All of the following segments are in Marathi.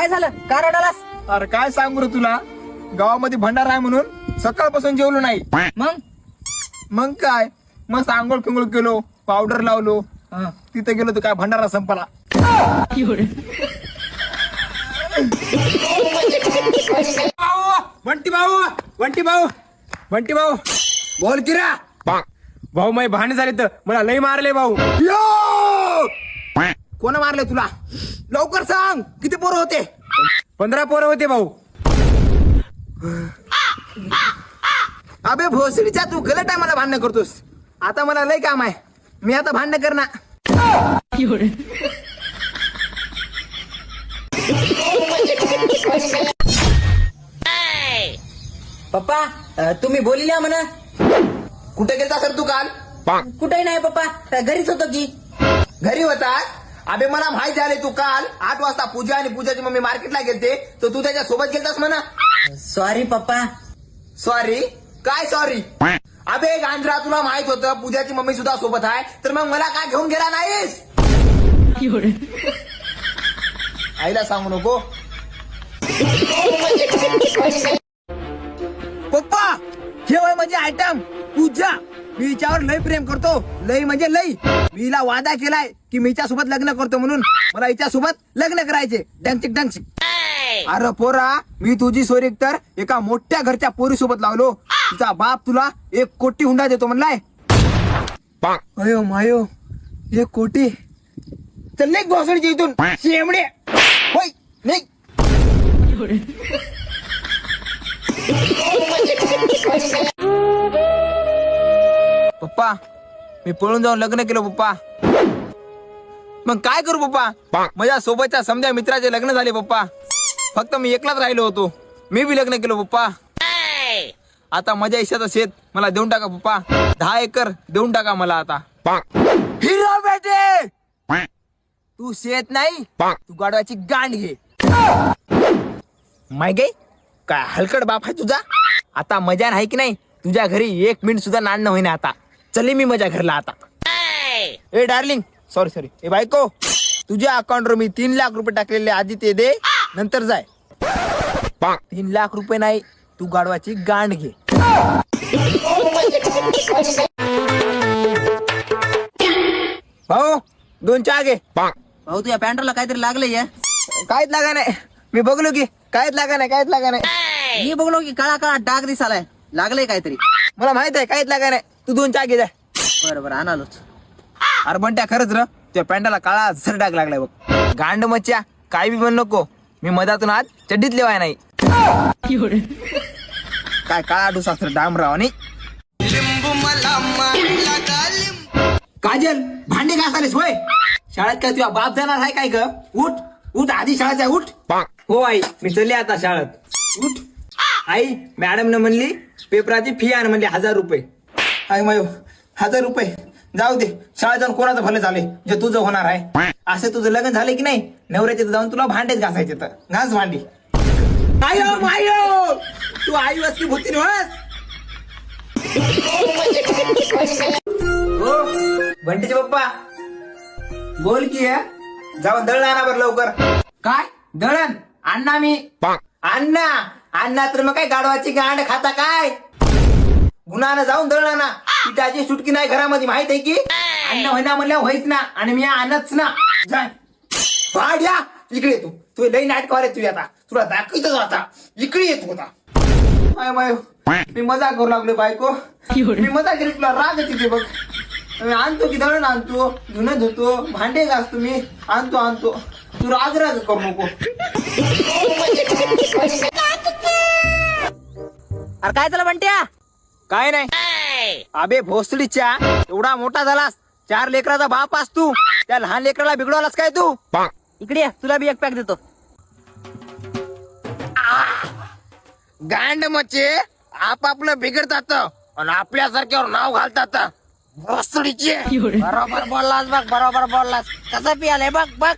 काय झालं? का रडालास? अरे काय सांगू रे तुला? गावामध्ये भंडारा आहे म्हणून सकाळपासून जेवलो नाही. मग? मग काय? मस्त आंघोळ फिंगोळ केलो पावडर लावलो. हा. तिथे गेलो तर काय भंडारा संपला. भाऊ, बंटी भाऊ बंटी भाऊ बंटी भाऊ. बोल की रा. भाऊ माझे भांडण झाले तर मला लई मारले भाऊ. यो! कोण मारले तुला? लवकर सांग किती पोरं होते? पंधरा पोरं होते भाऊ. अबे भोसडीच्या तू गलत टायमाला भांडणं करतोस. आता मला लय काम आहे. मी आता भांडण करणार. पप्पा अं, तुम्ही बोलिल्या म्हणा. कुठे गेलता सर तू काल? कुठेही नाही पप्पा. घरीच होतो की? घरी होता अबे मला माहीत झाले तू काल आठ वाजता पूजा आणि पूजाची मम्मी मार्केटला गेलते तर तू त्याच्या सोबत गेलतास म्हणा. सॉरी पप्पा. सॉरी काय सॉरी अबे गांजरा तुला माहीत होतं पूजाची मम्मी सुद्धा सोबत आहे तर मग मला काय घेऊन गेला नाहीस? आईला सांगू नको. पप्पा हे वय म्हणजे आयटम पूजा. मी हिच्यावर लय प्रेम करतो. लय म्हणजे लय. मी हिला वादा केलाय की मी हिच्या सोबत लग्न करतो म्हणून. मला हिच्या सोबत लग्न करायचे. डंचिक डंचिक. अरे पोरा मी तुझी सोरीक तर एका मोठ्या घरच्या पोरी सोबत लावलो. तिचा बाप तुला एक कोटी हुंडा देतो म्हणलाय. अयो मायो एक कोटी? तर लेख घोसडीची इथून. शेमडे. होय निघ. पप्पा. मी पळून जाऊन लग्न केलं पप्पा. मग काय करू पप्पा? माझ्या सोबतच्या समजा मित्राचे लग्न झाले पप्पा. फक्त मी एकलाच राहिलो होतो. मी बी लग्न केलं पप्पा. आता माझ्या हिशाचं शेत मला देऊन टाका पप्पा. दहा एकर देऊन टाका मला आता. हिरो बेटे! तू शेत नाही तू गाडवाची गांड घे. माय गे काय हलकड बाप आहे तुझा? आता मजा नाही की नाही? तुझ्या घरी एक मिनिट सुद्धा नाणं होईना आता. चले मी माझ्या घरला आता. ए डार्लिंग सॉरी सॉरी ए बायको. तुझ्या अकाउंटवर मी तीन लाख रुपये टाकलेले आधी ते दे. नंतर जाय. तीन लाख रुपये नाही तू गाडवाची गांड घे. भाऊ दोन चहा घे. भाऊ तुझ्या पॅन्टरला काहीतरी लागलंय या. काहीच लागा नाही. मी बघलो की काहीच लागा नाही काहीच लागा नाही. मी बघलो की काळा काळा डाग दिसालाय. लागलंय काहीतरी. मला माहीत आहे काहीच लागा नाही. तू दोन चहा घे जाय बरं बरं आणालोच. अरे बंट्या खरंच र त्या पॅन्टाला काळा झर डाग लागलाय बघ. गांड मच्छ्या काय बी म्हण नको. मी मधातून आज चड्डीत लेवाय नाही. काय काळा डुसा सर डांबराव आणि? काजल भांडे घासालेस होय? शाळेत काय तुझ्या बाप जाणार आहे काय ग? उठ उठ आधी शाळेत जाय उठ. हो आई मी चलले आता शाळेत. उठ. आई मॅडम न म्हणली पेपराची फी आण म्हणली हजार रुपये. आई मायो हजार रुपये? जाऊ दे शाळेत जाऊन कोणाचं भलं झाले जे तुझं होणार आहे. असं तुझं लग्न झालं की नाही? नवऱ्याचे जाऊन तुला भांडेच घासायचे तर. घास भांडी. आयो मायो! तू आई वस्ती भूती हो बंटीचे पप्पा. बोल की? जाऊन दळण आणा बरं लवकर. काय? दळण? अण्णा मी. अण्णा अण्णा तर मग काय गाडवाची गांड खाता काय? गुन्हानं जाऊन दळण आणा पिठाची सुटकी नाही घरामध्ये माहीत आहे की? अन्न होईना म्हणल्या होईच ना. आणि मी आणच ना. जाय. या इकडे ये तू. तू लई नाटक रे तू आता. तुला दाखवतो आता. इकडे येत होता माय माय. मी मजा करू लागलो बायको. मी मजा केली तुला राग तिथे बघ. मी आणतो की दळण आणतो धुणं धुतो भांडे घासतो मी. आणतो आणतो. तू राग राग करू नको. अरे काय झालं बंट्या? काय नाही. अबे भोसडीच्या एवढा मोठा झालास. चार लेकराचा बाप आस तू. त्या लहान लेकराला बिघडवलास काय तू? इकडे तुला बी एक पॅक देतो. गांड मचे आपापलं बिघडतात आणि आपल्यासारख्यावर नाव घालतात. भोसडीचे. बरोबर बोललास बघ बरोबर बोललास. कसं पियालंय बघ बघ.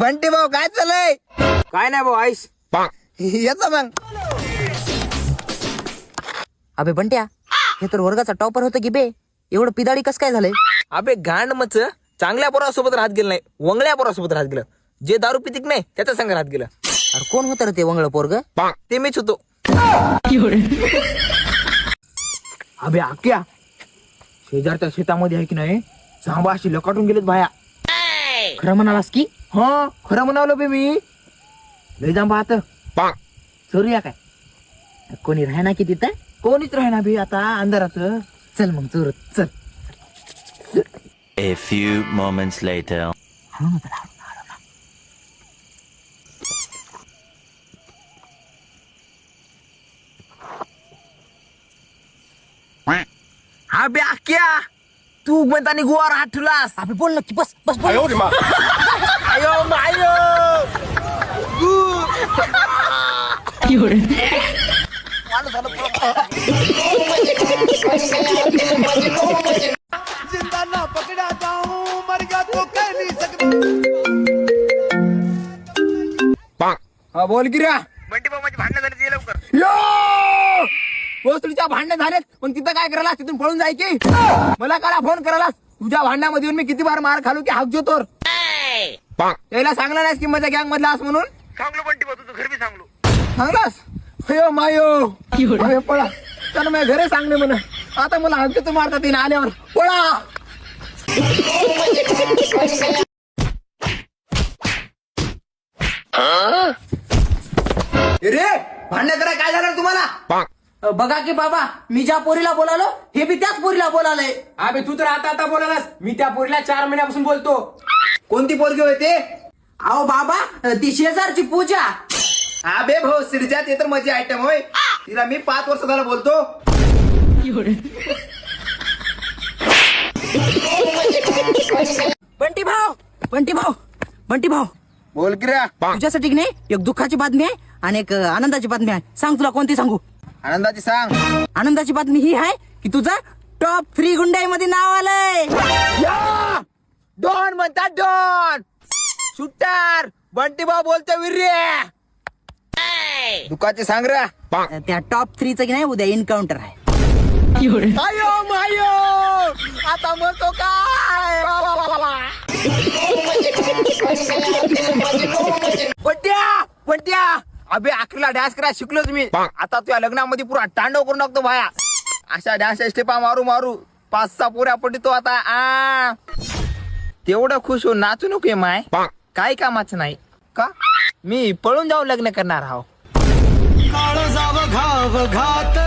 बंटी भाऊ काय चालय काय नाही भाऊ आईस. येतो मग. अबे बंट्या हे तर वर्गाचा टॉपर होतं की बे. एवढं पिदाडी कस काय झालंय? अबे गांड मच. चांगल्या पोरासोबत राहत गेलं नाही. वंगल्या पोरासोबत राहत गेलं. जे दारू पितिक नाही त्याच्या संग राहत गेलं. अरे कोण होतं रे ते वंगळ पोरग? ते मीच होतो. अबे आक्या शेजारच्या शेतामध्ये आहे की नाही? जांबा अशी लकाटून गेलेत बाया. खरं म्हणालास की? हा खरं म्हणावलं बे मी लय जांबा आता चोरूया काय कोणी राहणार की तिथं कोणीच राहीना बे आता अंधाराचं चल मग चोर चल A few moments later. अबे आक्या तू म्हणतानी गुवार हात ठुलास अबे बोल नक्की बस बस बोल आयो मायो हा बोल की रे बंटी बाबाची भांडणं झाली ते लवकर यो पोस्टरीच्या भांडणं झालेत मग तिथं काय करायला तिथून पळून जाय की मला करा फोन करायला तुझ्या भांडणामध्ये येऊन मी किती बार मार खालू की हाकजो तोर त्याला सांगला नाहीस की माझ्या गँग मधला आस म्हणून? सांगलो बंटी तुझं घर सांगलो. सांगलास? अयो मायो. अरे पळा. तर मी घरे सांगणे म्हणा. आता मला हाकतो मारतात येईन आल्यावर. पळा. रे भांडण करा काय झालं तुम्हाला? बघा की बाबा मी ज्या पोरीला बोलालो हे बी त्याच पोरीला बोलालय. अबे तू तर आता आता बोलालास. मी त्या पोरीला चार महिन्यापासून बोलतो. कोणती पोरगी होते अहो बाबा ती शेजारची पूजा. अबे भाऊ सिरजा ते तर माझी आयटम होय. तिला मी पाच वर्ष झाला बोलतो. बंटी भाऊ बंटी भाऊ बंटी भाऊ. बोल की रे. तुझ्यासाठी की नाही एक दुःखाची बातमी आहे आणि एक आनंदाची बातमी आहे. सांग तुला कोणती सांगू? आनंदाची सांग. आनंदाची बातमी ही आहे की तुझं टॉप फ्री गुंडाई मध्ये नाव आलंय! डॉन म्हणतात डॉन. शूटर बंटी भाऊ बोलतो वीर्य. दुखाचे सांग रे त्या टॉप थ्रीचं की नाही उद्या एन्काउंटर आहे. आयो मायो. आता म्हणतो काय? बंट्या बंट्या. अबे आखरीला डान्स करा शिकलोच मी आता तुझ्या लग्नामध्ये पुरा तांडव करून टाकतो भाया. अशा डान्स स्टेपा मारू मारू. पाच सहा पोऱ्या पडतो आता. आ. तेवढं खुश हो नाचू नको माय. काय कामाचं नाही. का? मी पळून जाऊन लग्न करणार आहो. घात.